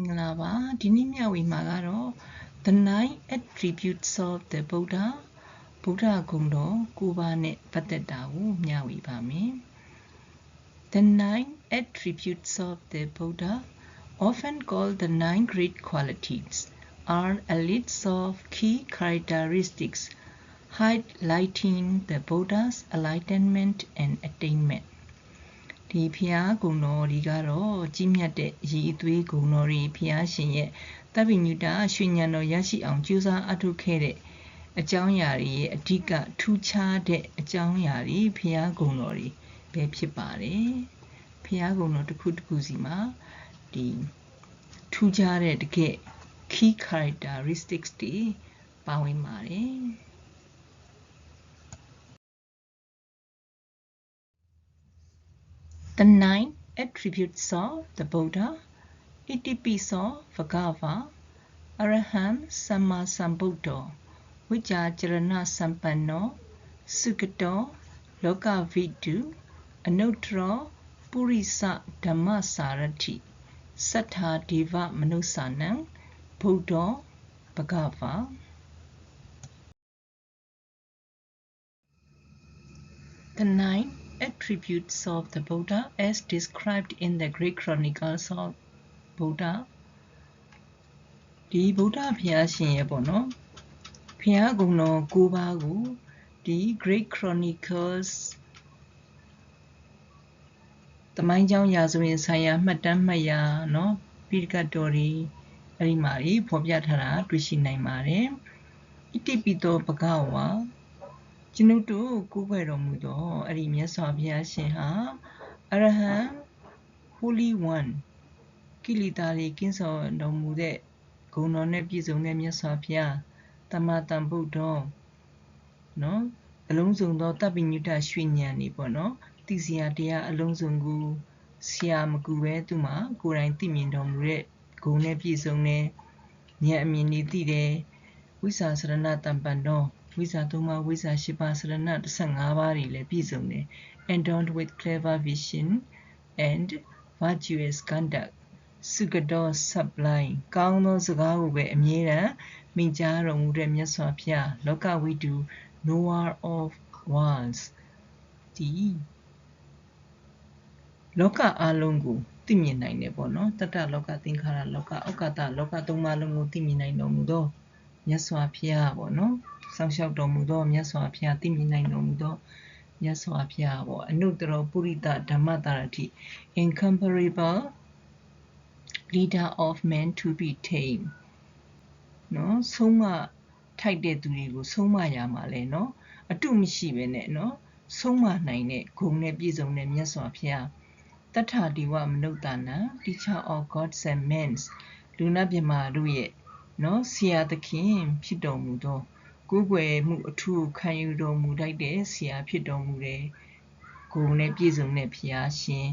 မင်္ဂလာပါဒီနေ့မျှဝေမှာကတော့ the nine attributes of the buddha ဗုဒ္ဓဂုဏ်တော်၉ပါးနဲ့ပတ်သက်တာကိုမျှဝေပါမယ် the nine attributes of the buddha often called the nine great qualities are a list of key characteristics highlighting the buddha's enlightenment and attainment ဒီဖျားဂုဏ်တော်ဒီကတော့ကြီးမြတ်တဲ့ရည်အသွေးဂုဏ်တော်တွေဖျားရှင်ရဲ့တပ်ပိညုတာရွှေညံတော်ရရှိအောင်ကြိုးစားအထောက်ခဲ့တဲ့အကြောင်းအရာတွေရဲ့အဓိကထူးခြားတဲ့အကြောင်းအရာတွေဖျားဂုဏ်တော်တွေပဲဖြစ်ပါတယ်ဖျားဂုဏ်တော်တစ်ခုတစ်ခုစီမှာဒီထူးခြားတဲ့တကယ် key characteristics တွေပါဝင်ပါတယ် The nine attributes of the Buddha, Itipiso Bhagava, Arahant Samma Sambuddho, Vijayarana Sampanno, Sugato, Lokavidu, Anuttara, Purisa Dhammasarati, Sattha Deva Manusanang, Buddha Bhagava. The nine attributes of the Buddha as described in the Greek chronicles of Buddha ဒီဗုဒ္ဓဘုရားရှင်ရဲ့ပေါ့နော်ဘုရားဂုဏ်တော်၉ပါးကိုဒီ Great Chronicles တမိုင်းကျောင်းရာဇဝင်ဆိုင်ရာမှတ်တမ်းမှတ်ရာနော်ပိဋကတော်တွေအဲ့ဒီမှာကြီးဖော်ပြထားတာတွေ့ရှိနိုင်ပါတယ်ဣတိပိသောဘဂဝါ ကျွန်ုပ်တို့ကိုးကွယ်တော်မူသောအဲ့ဒီမြတ်စွာဘုရားရှင်ဟာအရဟံ Holy One ကိလေသာတွေကင်းစောတော်မူတဲ့ဂုဏ်တော်နဲ့ပြည့်စုံတဲ့မြတ်စွာဘုရားတမတန်ဗုဒ္ဓနော်အလုံးစုံသောတပ်ပိညုတရွှေဉဏ်နေပေါ့နော်သိစရာတရားအလုံးစုံကိုဆရာမကူပဲသူမှာကိုယ်တိုင်သိမြင်တော်မူတဲ့ဂုဏ်နဲ့ပြည့်စုံတဲ့ဉာဏ်အမြင်တွေသိတယ်ဝိစာစရဏတံပံတော် ဝိဇ္ဇာ၃ပါးဝိဇ္ဇာ၈ပါးစရဏ15ပါးတွေလည်းပြည့်စုံတယ် endowed with clever vision and virtuous conduct စုကတော် sublime ကောင်းသောစကားကိုပဲအမြဲတမ်းမိန့်ကြားတော်မူတဲ့မြတ်စွာဘုရားလောကဝိတု knower of worlds ဒီလောကအလုံးကိုသိမြင်နိုင်တယ်ပေါ့နော်တတ္တလောကသင်္ခါရလောကဩကာသလောကသုံးပါးလုံးကိုသိမြင်နိုင်တော်မူသော မြတ်စွာဘုရားပေါ့နော်စောင့်ရှောက်တော်မူသောမြတ်စွာဘုရားသိမြင်နိုင်တော်မူသောမြတ်စွာဘုရားပေါ့အနုတ္တရောပုရိသဓမ္မတာရတိ incomparable leader of men to be tame နော်ဆုံးမထိုက်တဲ့သူတွေကိုဆုံးမရမှာလဲနော်အတုမရှိပဲနဲ့နော်ဆုံးမနိုင်တဲ့ဂုဏ်နဲ့ပြည့်စုံတဲ့မြတ်စွာဘုရားတထာဒီဝမနုဿာန teacher of gods and men လူနာမြမတို့ရဲ့ နော်ဆရာသခင်ဖြစ်တော်မူသောကိုးကွယ်မှုအထူးခံယူတော်မူလိုက်တဲ့ဆရာဖြစ်တော်မူတဲ့ဂုဏ်နဲ့ပြည့်စုံတဲ့ဘုရားရှင်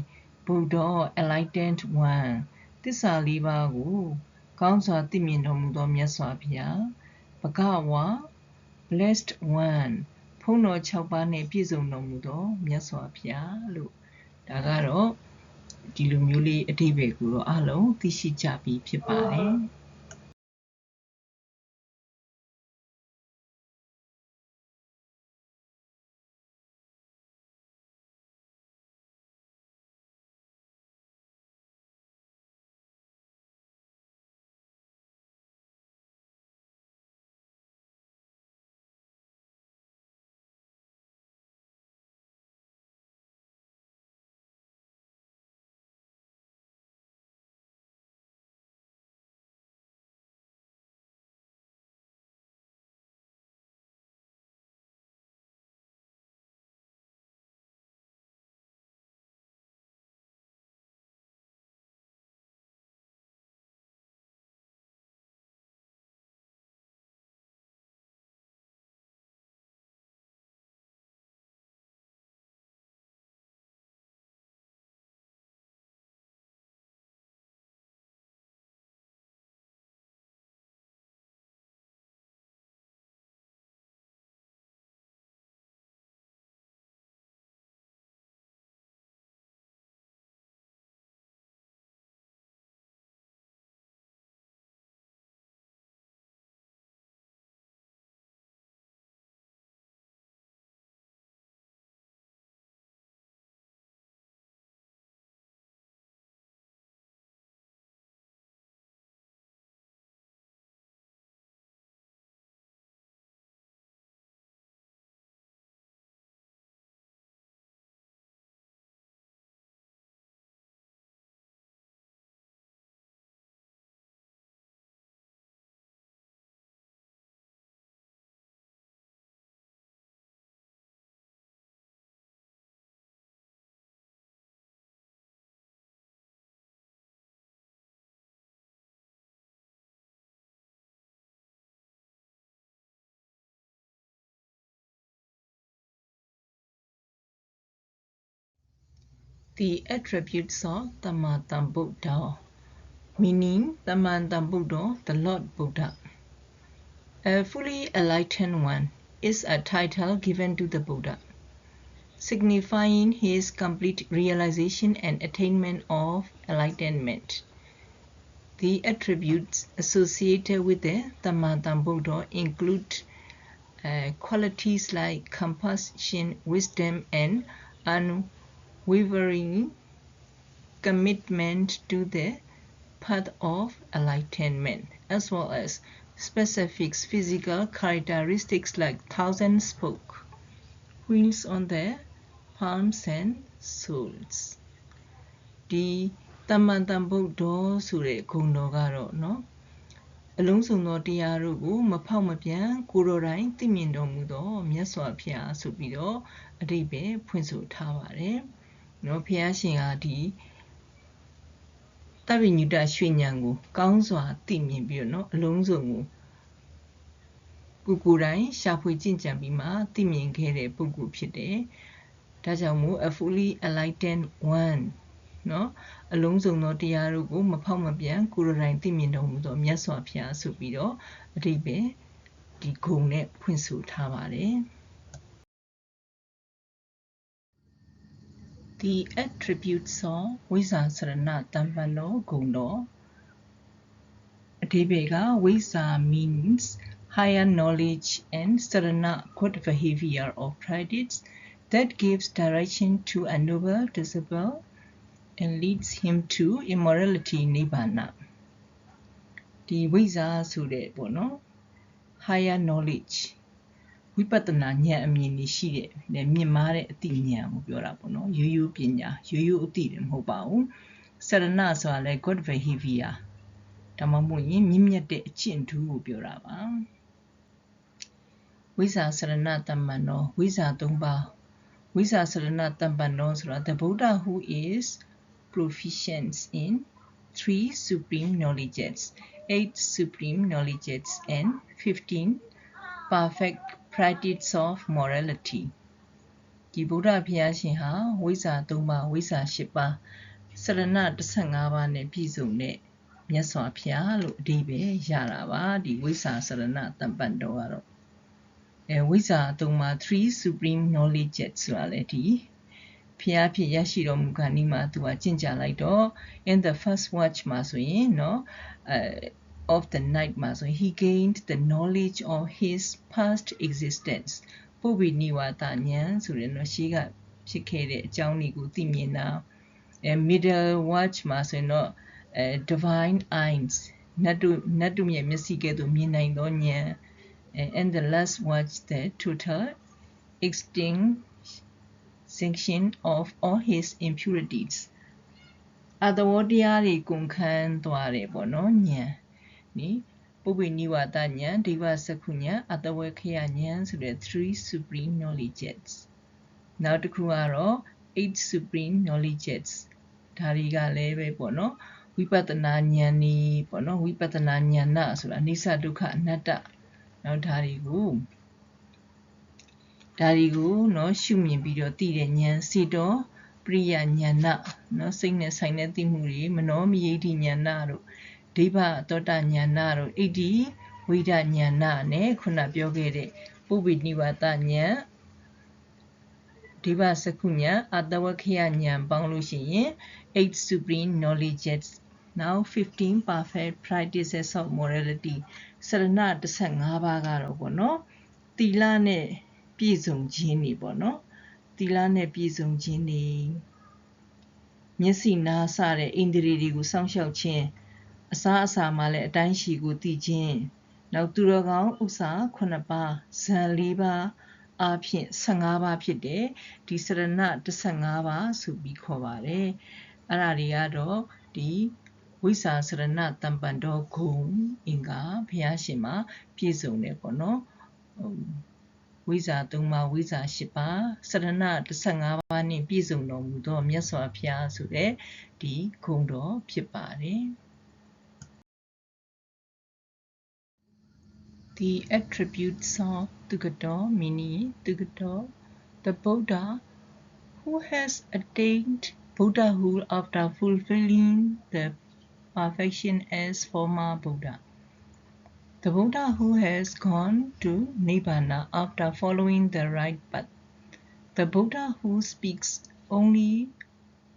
ဗုဒ္ဓ enlightened one သစ္စာလေးပါးကို ကောင်းစွာသိမြင်တော်မူသောမြတ်စွာဘုရားဘဂဝါ blessed one ဖုံးတော်6ပါးနဲ့ပြည့်စုံတော်မူသောမြတ်စွာဘုရားလို့ဒါကတော့ဒီလိုမျိုးလေးအဓိပ္ပာယ်ကိုတော့အလုံးသိရှိကြပြီဖြစ်ပါတယ် The attributes of Dhammatambuddha, meaning Dhammatambuddha, the Lord Buddha. A fully enlightened one is a title given to the Buddha, signifying his complete realization and attainment of enlightenment. The attributes associated with the Dhammatambuddha include uh, qualities like compassion, wisdom, and unwavering commitment to the path of enlightenment, as well as specific physical characteristics like thousand spoke, wheels on their palms and soles. ဒီတမန်တန်ဗုဒ္ဓဆိုတဲ့ဂုဏ်တော်ကတော့เนาะအလုံးစုံသောတရားတို့ကိုမဖောက်မပြန်ကိုယ်တော်တိုင်သိမြင်တော်မူသောမြတ်စွာဘုရားဆိုပြီးတော့အတိတ်ပဲဖွင့်ဆိုထားပါတယ် နော်ဖျားရှင်ကဒီတပ္ပိညုတရွှေညံကို ကောင်းစွာသိမြင်ပြီးတော့နော်အလုံးစုံကိုကိုကိုယ်တိုင်ရှာဖွေကြင်ကြံပြီးမှသိမြင်ခဲ့တဲ့ပုဂ္ဂိုလ်ဖြစ်တယ်။ဒါကြောင့်မို့ a fully enlightened one နော်အလုံးစုံသောတရားတို့ကိုမဖောက်မပြန်ကိုယ်တိုင်သိမြင်တော်မူသောမြတ်စွာဘုရားဆိုပြီးတော့အတိပ္ပယ်ဒီဂုံနဲ့ဖွင့်ဆိုထားပါတယ်။ The attributes of ဝိဇာစရဏတမ္ပန္နောဂုံတော်အတိပယ်ကဝိဇာ means higher knowledge and sarana good behavior of practice that gives direction to a noble disciple and leads him to immorality nibbana ဒီဝိဇ္ဇာဆိုတဲ့ပေါ့နော် higher knowledge ဝိပဿနာဉာဏ်အမြင်ကြီးရှိတဲ့မြင့်မားတဲ့အသိဉာဏ်ကိုပြောတာပေါ့နော်ရိုးရိုးပညာရိုးရိုးအသိတယ်မဟုတ်ပါဘူးစရဏဆိုတာလဲ good behavior ဒါမှမဟုတ်ရင်မြင့်မြတ်တဲ့အကျင့်ထူးကိုပြောတာပါဝိဇာစရဏတမ္မနောဝိဇာ၃ပါးဝိဇာစရဏတမ္ပနောဆိုတာ the buddha who is proficient in three supreme knowledges, eight supreme knowledges, and 15 perfect practice of morality. ဒီဗုဒ္ဓဘုရားရှင်ဟာဝိဇ္ဇာ၃ပါးဝိဇ္ဇာ၈ပါးစရဏ15ပါးနဲ့ပြည့်စုံတဲ့မြတ်စွာဘုရားလို့အဓိပ္ပာယ်ရတာပါဒီဝိဇ္ဇာစရဏတမ္ပံတော်ကတော့အဲဝိဇ္ဇာ၃ပါး3 supreme knowledges ဆိုတာလေဒီဖျားဖြစ်ရရှိတော်မူခါနီးမှာသူကကြင်ကြလိုက်တော့ in the first watch မှာဆိုရင်เนาะအဲ of the night မှာဆိုရင် he gained the knowledge of his past existence ပုဗ္ဗိနိဝါဒဉာဏ်ဆိုရင်တော့ရှေးကဖြစ်ခဲ့တဲ့အကြောင်းတွေကိုသိမြင်တာအဲ middle watch မှာဆိုရင်တော့အဲ divine eyes နတ်တို့နတ်တို့ရဲ့မျက်စိကဲ့သို့မြင်နိုင်သောဉာဏ် and the last watch the total extinct sanction of all his impurities အတဝတရားတွေကုန်ခန်းသွားတယ်ပေါ့နော်ဉာဏ် နိပုပ္ပိနိဝါဒဉာဏ်ဒိဗစကုဉာဏ်အတဝခယဉာဏ်ဆိုတဲ့ three supreme knowledges နောက်တစ်ခုကတော့ eight supreme knowledges ဒါတွေကလည်းပဲပေါ့နော်ဝိပဿနာဉာဏ်นี่ပေါ့နော်ဝိပဿနာဉာဏဆိုတာအနိစ္စဒုက္ခအနတ္တနောက်ဒါတွေကိုဒါတွေကိုเนาะရှုမြင်ပြီးတော့သိတဲ့ဉာဏ်စီတော်ပရိယဉာဏเนาะစိတ်နဲ့ဆိုင်တဲ့သိမှုတွေမနောမယိဋ္ဌိဉာဏတို့ ဒိဗသောတဉာဏတို့ဣတိဝိဒဉာဏနဲ့ခုနပြောခဲ့တဲ့ပုဗ္ဗိနိဝါဒဉာဏ်ဒီဘစကုညာအတဝခိယညာပေါင်းလို့ရှိရင်8 supreme knowledges now 15 perfect practices of morality စရဏ15ပါးကတော့ပေါ့နော်သီလနဲ့ပြည့်စုံခြင်းနေပေါ့နော်သီလနဲ့ပြည့်စုံခြင်းနေမျက်စိနားစတဲ့အိန္ဒြေတွေကိုစောင့်ရှောက်ခြင်း အစားအစာမှလည်းအတိုင်းရှိကိုသိခြင်းနောက်သူတော်ကောင်းဥစ္စာ9ပါးဇန်4ပါးအဖြစ်15ပါးဖြစ်တဲ့ဒီစရဏ15ပါးဆိုပြီးခေါ်ပါတယ်အဲ့ဒါတွေကတော့ဒီဝိစာစရဏတံပန်တော်ဂုံအင်္ဂါဘုရားရှင်မှာပြည့်စုံတယ်ပေါ့နော်ဝိဇာ3ပါးဝိဇာ10ပါးစရဏ15ပါးနှင့်ပြည့်စုံတော်မူသောမြတ်စွာဘုရားဆိုတဲ့ဒီဂုဏ်တော်ဖြစ်ပါတယ် The attributes of Tugato meaning Tugato the Buddha who has attained Buddhahood after fulfilling the perfection as former Buddha. The Buddha who has gone to Nibbana after following the right path. The Buddha who speaks only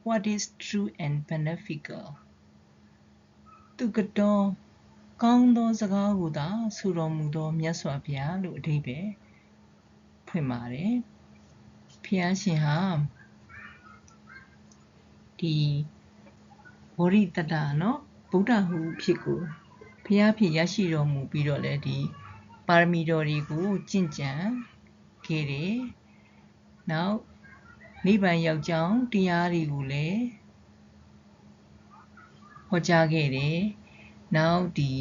what is true and beneficial. သူ ကတော့ကောင်းသောစကားကိုသာဆိုတော်မူသောမြတ်စွာဘုရားလို့အဓိပ္ပာယ်ဖွင့်ပါတယ်။ဖျားရှင်ဟာဒီဝရိတတနော်ဗုဒ္ဓဟူဖြစ်ကိုဘုရားဖြစ်ရရှိတော်မူပြီးတော့လေဒီပါရမီတော်တွေကိုကျင့်ကြံခဲ့တယ်။နောက်နိဗ္ဗာန်ရောက်ကြောင်းတရားတွေကိုလည်းဟောကြားခဲ့တယ်။ နောက်ဒီ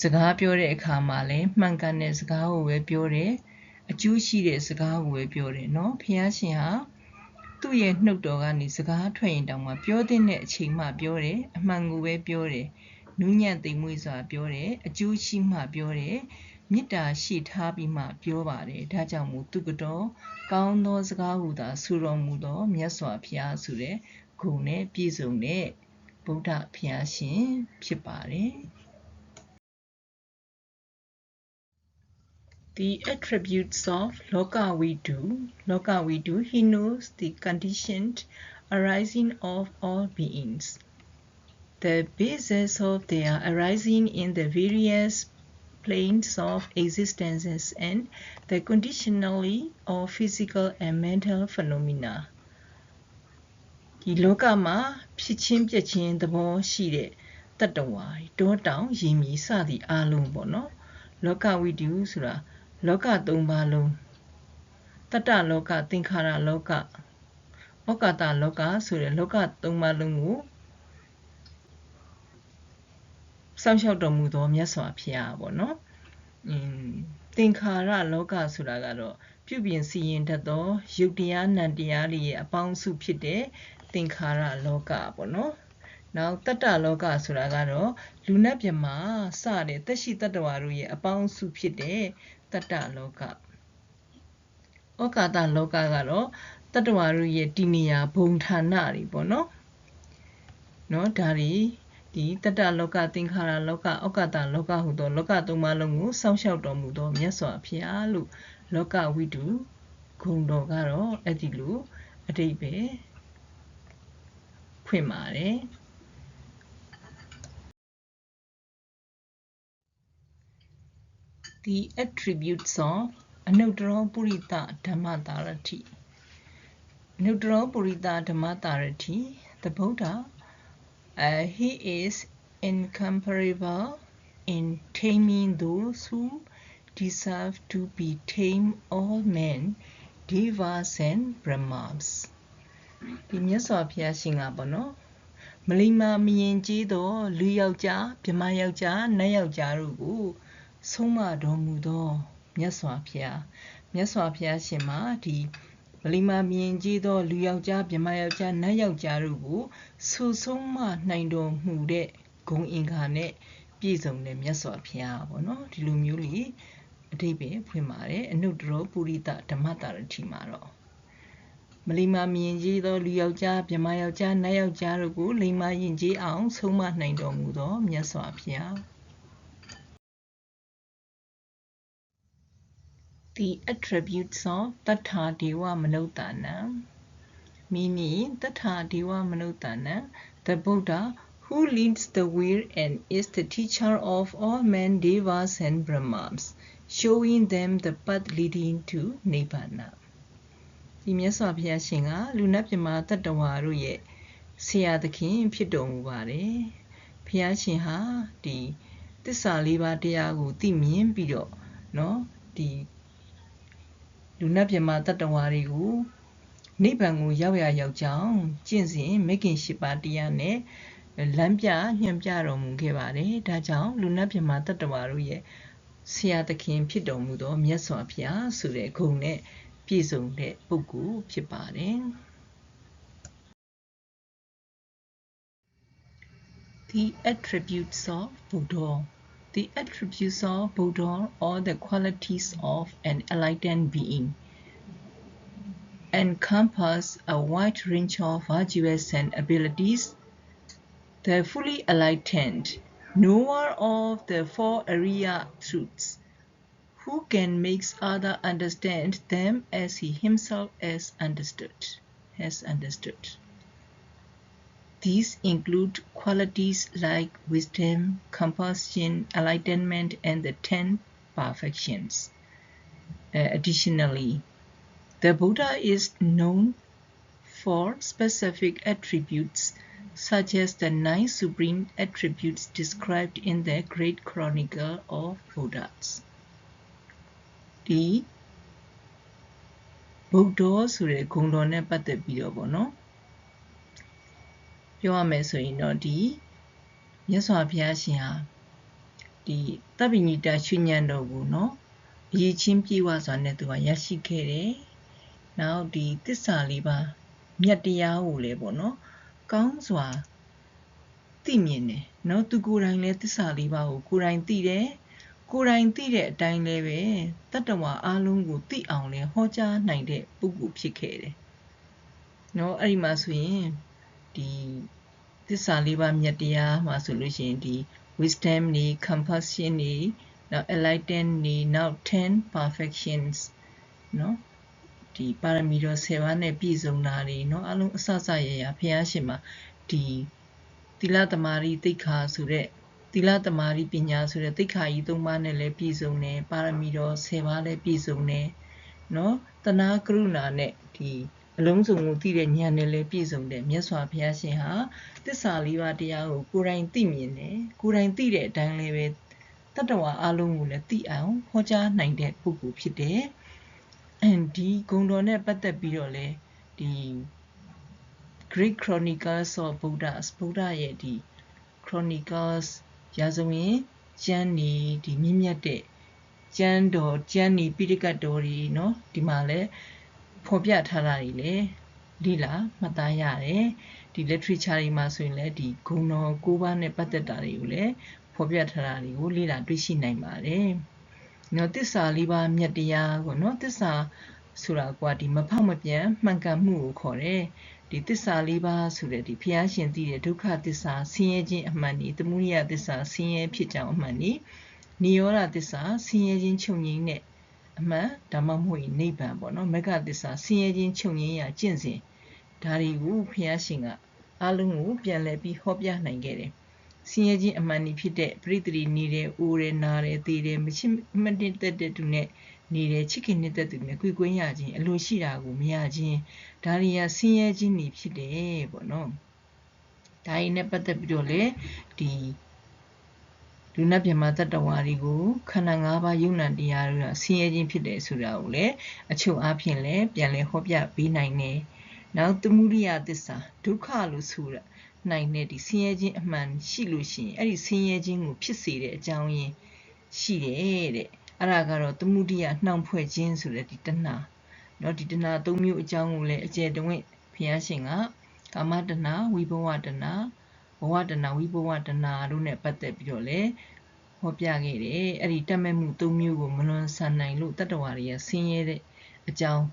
စကားပြောတဲ့အခါမှာလည်းမှန်ကန်တဲ့စကားကိုပဲပြောတယ်။အကျိုးရှိတဲ့စကားကိုပဲပြောတယ်နော်။ဖះရှင်ဟာသူ့ရဲ့နှုတ်တော်ကနေစကားထွက်ရင်တောင်မှပြောတဲ့အချိန်မှပြောတယ်။အမှန်ကိုပဲပြောတယ်။နူးညံ့သိမ်မွေ့စွာပြောတယ်။အကျိုးရှိမှပြောတယ်။မေတ္တာရှိထားပြီးမှပြောပါတယ်။ဒါကြောင့်မို့သူကတော့ကောင်းသောစကားဟူသာဆိုတော်မူသောမြတ်စွာဘုရားဆိုတဲ့ဂုဏ်နဲ့ပြည့်စုံတဲ့ ဗုဒ္ဓဘုရားရှင်ဖြစ်ပါတယ် The attributes of Lokavidu Lokavidu he knows the conditioned arising of all beings the basis of their arising in the various planes of existences and the conditionally of physical and mental phenomena ဒီလောကမှာဖြစ်ချင်းပြက်ချင်းသဘောရှိတဲ့တတ္တဝါတောတောင်ရင်မြည်စသည့်အလုံးပေါ့နော်လောကဝိတုဆိုတာလောက၃ပါးလုံးတတ္တလောကသင်္ခါရလောကဩကာသလောကဆိုတဲ့လောက၃ပါးလုံးကိုစောင့်ရှောက်တော်မူသောမြတ်စွာဘုရားပေါ့နော်အင်းသင်္ခါရလောကဆိုတာကတော့ပြုပြင်စီရင်တတ်သောယုတ်တရားနံတရားတွေရဲ့အပေါင်းစုဖြစ်တဲ့ သင်္ခါရလောကပေါ့နော်နောက်တတ္တလောကဆိုတာကတော့လူနတ်မြမာစတဲ့သက်ရှိတတ္တဝါတို့ရဲ့အပေါင်းစုဖြစ်တဲ့တတ္တလောကဩကာသလောကကတော့တတ္တဝါတို့ရဲ့တည်နေရာဘုံဌာနတွေပေါ့နော်နော်ဒါတွေဒီတတ္တလောကသင်္ခါရလောကဩကာသလောကဟူသောလောကသုံးပါးလုံးကိုစောင့်ရှောက်တော်မူသောမြတ်စွာဘုရားလို့လောကဝိတုဂုံတော်ကတော့အဲ့ဒီလိုအတိတ်ပဲ the attributes of Anudra Purita Dhammatarati. Anudra Purita Dhammatarati, the Buddha, uh, he is incomparable in taming those who deserve to be tamed all men, devas and brahmas. ဒီမြတ်စွာဘုရားရှင်ကပေါ့နော်မလိမ္မာမရင်ကြီးသောလူယောက်ျားမြမယောက်ျားနတ်ယောက်ျားတို့ကိုဆုံးမတော်မူသောမြတ်စွာဘုရားမြတ်စွာဘုရားရှင်မှာဒီမလိမ္မာမြင်ကြီးသောလူယောက်ျားမြမယောက်ျားနတ်ယောက်ျားတို့ကိုဆူဆုံးမနိုင်တော်မူတဲ့ဂုံအင်္ဂါနဲ့ပြည့်စုံတဲ့မြတ်စွာဘုရားပေါ့နော်ဒီလိုမျိုးလေးအတိတ်ပဲဖွင့်ပါတယ်အနုတ္တရောပုရိသဓမ္မတာရတိမှာတော့ မလီမာမြင်ကြီးသောလူယောက်ျားမြမယောက်ျားနတ်ယောက်ျားတို့ကိုလိမ္မာရင်ကြီးအောင် ဆုံးမနိုင်တော်မူသောမြတ်စွာဘုရား The attributes of Tattha Deva Manutana meaning Tattha Deva Manutana the Buddha who leads the way and is the teacher of all men devas and brahmas showing them the path leading to nibbana ဒီမြတ်စွာဘုရားရှင်ကလူနတ်ပြမတတ္တဝါတို့ရဲ့ဆရာသခင်ဖြစ်တော်မူပါတယ်။ဘုရားရှင်ဟာဒီတစ္ဆာလေးပါးတရားကိုသိမြင်ပြီးတော့เนาะဒီလူနတ်ပြမတတ္တဝါတွေကိုနိဗ္ဗာန်ကိုရောက်ရရောက်ကြောင်းကျင့်စဉ်မဂ်ကင်၈ပါးတရားနဲ့လမ်းပြညွှန်ပြတော်မူခဲ့ပါတယ်။ဒါကြောင့်လူနတ်ပြမတတ္တဝါတို့ရဲ့ဆရာသခင်ဖြစ်တော်မူသောမြတ်စွာဘုရားဆိုတဲ့ဂုဏ်နဲ့ ပြည့်စုံတဲ့ပုဂ္ဂိုလ်ဖြစ်ပါတယ် The attributes of Buddha The attributes of Buddha are the qualities of an enlightened being encompass a wide range of virtues and abilities. The fully enlightened, knower of the four area truths, who can make others understand them as he himself has understood. Has understood. These include qualities like wisdom, compassion, enlightenment, and the ten perfections. Uh, additionally, the Buddha is known for specific attributes such as the nine supreme attributes described in the Great Chronicle of Buddhas. ဒီဗုဒ္ဓဆိုတဲ့ဂုဏ်တော်နဲ့ပတ်သက်ပြီးတော့ဗောနော်ပြောရမယ်ဆိုရင်တော့ဒီမြတ်စွာဘုရားရှင်ဟာဒီတပ်ပိညိတရွှေညံတော်ကိုနော်အရေးချင်းပြေဝစွာနဲ့သူကရရှိခဲ့တယ်။နောက်ဒီတစ္ဆာလေးပါမြတ်တရားကိုလည်းပေါ့နော်ကောင်းစွာသိမြင်တယ်နော်သူကိုယ်တိုင်လည်းတစ္ဆာလေးပါကိုကိုယ်တိုင်သိတယ် ကိုယ်တိုင်သိတဲ့အတိုင်းလည်းပဲတတ္တဝါအလုံးကိုသိအောင်လဲဟောကြားနိုင်တဲ့ပုဂ္ဂိုလ်ဖြစ်ခဲ့တယ်။နော်အဲ့ဒီမှာဆိုရင်ဒီသစ္စာလေးပါးမြတ်တရားမှာဆိုလို့ရှိရင်ဒီ wisdom နေ compassion နေနောက် enlighten နေနောက် ten perfections နော်ဒီပါရမီတော်10ပါးနဲ့ပြည့်စုံတာတွေเนาะအလုံးအစစရရဘုရားရှင်မှာဒီသီလသမารိတိခါဆိုတဲ့ သီလတမာတိပညာဆိုတဲ့သိက္ခာကြီး၃ပါးနဲ့လည်းပြည့်စုံတယ်ပါရမီတော်၁၀ပါးလည်းပြည့်စုံတယ်နော်တနာကရုဏာနဲ့ဒီအလုံးစုံကိုသိတဲ့ဉာဏ်နဲ့လည်းပြည့်စုံတယ်မြတ်စွာဘုရားရှင်ဟာသစ္စာလေးပါးတရားကိုကိုယ်တိုင်သိမြင်တယ်ကိုယ်တိုင်သိတဲ့အတိုင်းလည်းပဲတတ္တဝါအလုံးကိုလည်းသိအောင်ဟောကြားနိုင်တဲ့ပုဂ္ဂိုလ်ဖြစ်တယ်ဒီဂုံတော်နဲ့ပတ်သက်ပြီးတော့လဲဒီ Great Chronicles of Buddha ဗုဒ္ဓရဲ့ဒီ Chronicles ရာဇဝင်ကျမ်းနေဒီမြင့်မြတ်တဲ့ကျမ်းတော်ကျမ်းနေပိဋကတ်တော်တွေเนาะဒီမှာလဲဖော်ပြထားတာတွေလဲလိလာမှတ်သားရတယ်ဒီ literature တွေမှာဆိုရင်လည်းဒီဂုဏ်တော်၉ပါးနဲ့ပတ်သက်တာတွေကိုလည်းဖော်ပြထားတာတွေကိုလေ့လာတွေ့ရှိနိုင်ပါတယ်နော်တစ္ဆာလေးပါးမြတ်တရားကိုနော်တစ္ဆာဆိုတာကဒီမဖောက်မပြန်မှန်ကန်မှုကိုခေါ်တယ် ဒီတစ္ဆာလေးပါးဆိုတဲ့ဒီဘုရားရှင်သိတဲ့ဒုက္ခသစ္စာဆင်းရဲခြင်းအမှန်ဒီသမုဒိယသစ္စာဆင်းရဲဖြစ်ကြောင်းအမှန်ဒီနိရောဓသစ္စာဆင်းရဲခြင်းချုပ်ငြိမ်းတဲ့အမှန်ဒါမှမဟုတ်နိဗ္ဗာန်ပေါ့နော်မဂ္ဂသစ္စာဆင်းရဲခြင်းချုပ်ငြိမ်းရာကျင့်စဉ်ဒါတွေကိုဘုရားရှင်ကအလုံးကိုပြန်လည်ပြီးဟောပြနိုင်ခဲ့တယ်ဆင်းရဲခြင်းအမှန်ဒီဖြစ်တဲ့ပရိသေရီနေတဲ့အိုးတယ်နားတယ်သေတယ်မချစ်မတင်တဲ့တဲ့သူနဲ့ နေတဲ့ချစ်ခင်နေတဲ့သူနဲ့ကြွေကွင်းရခြင်းအလိုရှိတာကိုမရခြင်းဒါတွေကဆင်းရဲခြင်းတွေဖြစ်တယ်ပေါ့နော်ဒါရင်းနဲ့ပတ်သက်ပြီးတော့လေဒီလူနာပြမတတ္တဝါတွေကိုခန္ဓာ၅ပါးယုံနာတရားတွေကဆင်းရဲခြင်းဖြစ်တယ်ဆိုတာကိုလည်းအချုပ်အားဖြင့်လည်းပြန်လည်ဟောပြပေးနိုင်တယ်။နောက်သမုဒိယသစ္စာဒုက္ခလို့ဆိုတာနိုင်တဲ့ဒီဆင်းရဲခြင်းအမှန်ရှိလို့ရှိရင်အဲ့ဒီဆင်းရဲခြင်းကိုဖြစ်စေတဲ့အကြောင်းရင်းရှိတယ်တဲ့ အဲ့ဒါကတော့သမုဒိယနှောင်ဖွဲ့ခြင်းဆိုတဲ့ဒီတဏှာเนาะဒီတဏှာ၃မျိုးအကြောင်းကိုလည်းအကျယ်တဝင့်ဘုရားရှင်ကကာမတဏှာဝိဘဝတဏှာဘဝတဏှာဝိဘဝတဏှာတို့ ਨੇ ပတ်သက်ပြီးတော့လေဟောပြခဲ့တယ်အဲ့ဒီတတ်မဲ့မှု၃မျိုးကိုမလွန်ဆန်နိုင်လို့တတ္တဝါတွေကဆင်းရဲတဲ့အကြောင်း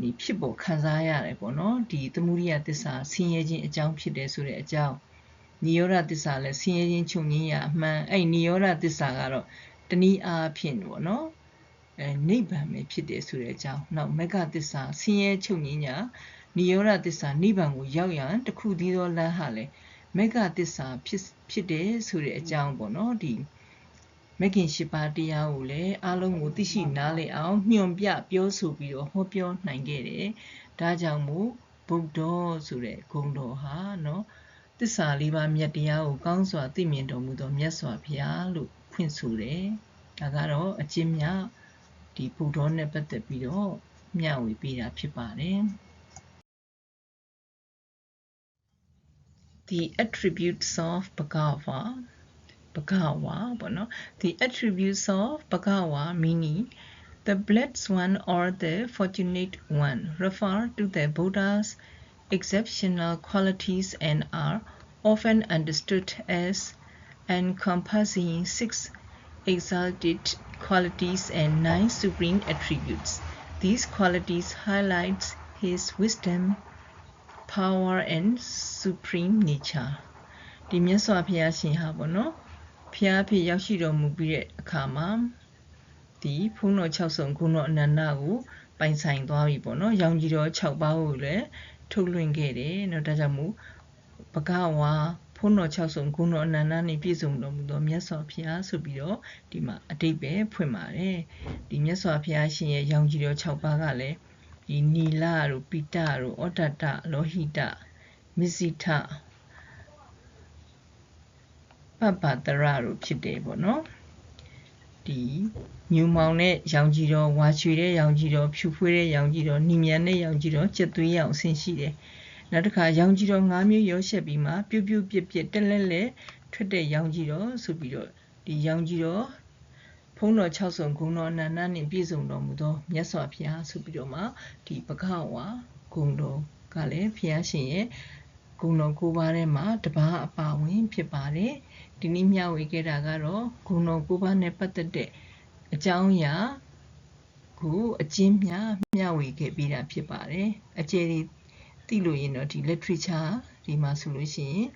ဒီဖြစ်ပေါ်ခံစားရတယ်ပေါ့နော်ဒီသမုဒိယသစ္စာဆင်းရဲခြင်းအကြောင်းဖြစ်တယ်ဆိုတဲ့အကြောင်းနိရောဓသစ္စာလည်းဆင်းရဲခြင်းချုပ်ငြိမ်းရအမှန်အဲ့နိရောဓသစ္စာကတော့ တနည်းအားဖြင့်ပေါ့နော်အဲနိဗ္ဗာန်ပဲဖြစ်တယ်ဆိုတဲ့အကြောင်းနောက်မဂ္ဂသစ္စာဆင်းရဲချုပ်ငြိမ်းညာနိရောဓသစ္စာနိဗ္ဗာန်ကိုရောက်ရန်တခုတည်းသောလမ်းဟာလေမဂ္ဂသစ္စာဖြစ်ဖြစ်တယ်ဆိုတဲ့အကြောင်းပေါ့နော်ဒီမဂ်ခင်ရှိပါတရားကိုလည်းအားလုံးကိုသိရှိနားလည်အောင်ညွှန်ပြပြောဆိုပြီးတော့ဟောပြောနိုင်ခဲ့တယ်။ဒါကြောင့်မို့ဗုဒ္ဓဆိုတဲ့ဂုဏ်တော်ဟာနော်တစ္ဆာလေးပါးမြတ်တရားကိုကောင်းစွာသိမြင်တော်မူသောမြတ်စွာဘုရားလို့ ဖွင့်ဆိုတယ်။ဒါကတော့အကျဉ်းမြဒီဗုဒ္ဓနဲ့ပတ်သက်ပြီးတော့မျှဝေပေးတာဖြစ်ပါတယ်။ The attributes of Bhagava Bhagawa, no? the attributes of Bhagawa meaning the blessed one or the fortunate one refer to the Buddha's exceptional qualities and are often understood as encompassing six exalted qualities and nine supreme attributes. These qualities highlight his wisdom, power and supreme nature. ဒီမြတ်စွာဘုရားရှင်ဟာပေါ့နော်ဘုရားဖြစ်ရောက်ရှိတော်မူပြီးတဲ့အခါမှာဒီဖုန်းတော်6ဆုံခုတော်အနန္တကိုပိုင်ဆိုင်သွားပြီပေါ့နော်။ရောင်ကြီးတော်6ပါးကိုလည်းထုတ်လွှင့်ခဲ့တယ်။နော်ဒါကြောင့်မို့ဘဂဝါ ဖုန်းတော်6ဆုံခုတော်အနန္တနဲ့ပြည့်စုံတော်မူသောမြတ်စွာဘုရားဆိုပြီးတော့ဒီမှာအတိတ်ပဲဖွင့်ပါတယ်ဒီမြတ်စွာဘုရားရှင်ရဲ့ရောင်ကြီးတော်6ပါးကလည်းဒီနီလာတို့ပိတတို့ဩတ္တတလောဟိတမစ္စိထပပ္ပတရတို့ဖြစ်တယ်ပေါ့နော်ဒီညူမောင်တဲ့ရောင်ကြီးတော်ဝါချွေတဲ့ရောင်ကြီးတော်ဖြူဖွေးတဲ့ရောင်ကြီးတော်နှီမြန်တဲ့ရောင်ကြီးတော်ကြက်သွေးရောင်ဆင်ရှိတယ် နောက်တစ်ခါရောင်ကြီးတော်၅မျိုးရောရှက်ပြီးမှပြုတ်ပြုတ်ပြစ်ပြစ်တက်လက်လက်ထွက်တဲ့ရောင်ကြီးတော်ဆိုပြီးတော့ဒီရောင်ကြီးတော်ဖုံးတော်6ဆုံဂုံတော်အနန္တနှင့်ပြည့်စုံတော်မူသောမြတ်စွာဘုရားဆိုပြီးတော့မှဒီပခဝါဂုံတော်ကလည်းဘုရားရှင်ရဲ့ဂုံတော်၉ပါးထဲမှာတပါးအပါဝင်ဖြစ်ပါတယ်ဒီနေ့မျှဝေခဲ့တာကတော့ဂုဏ်တော်၉ပါးနဲ့ပတ်သက်တဲ့အကြောင်းအရာကိုအကျဉ်းများမျှဝေခဲ့ပြီးတာဖြစ်ပါတယ်အကျယ်ဒီ သိလို့ရင်တော့ဒီ literature ဒီမှာဆိုလို့ရှိရင်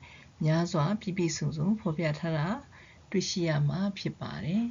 များစွာပြည့်ပြည့်စုံစုံဖော်ပြထားတာတွေ့ရှိရမှာဖြစ်ပါတယ်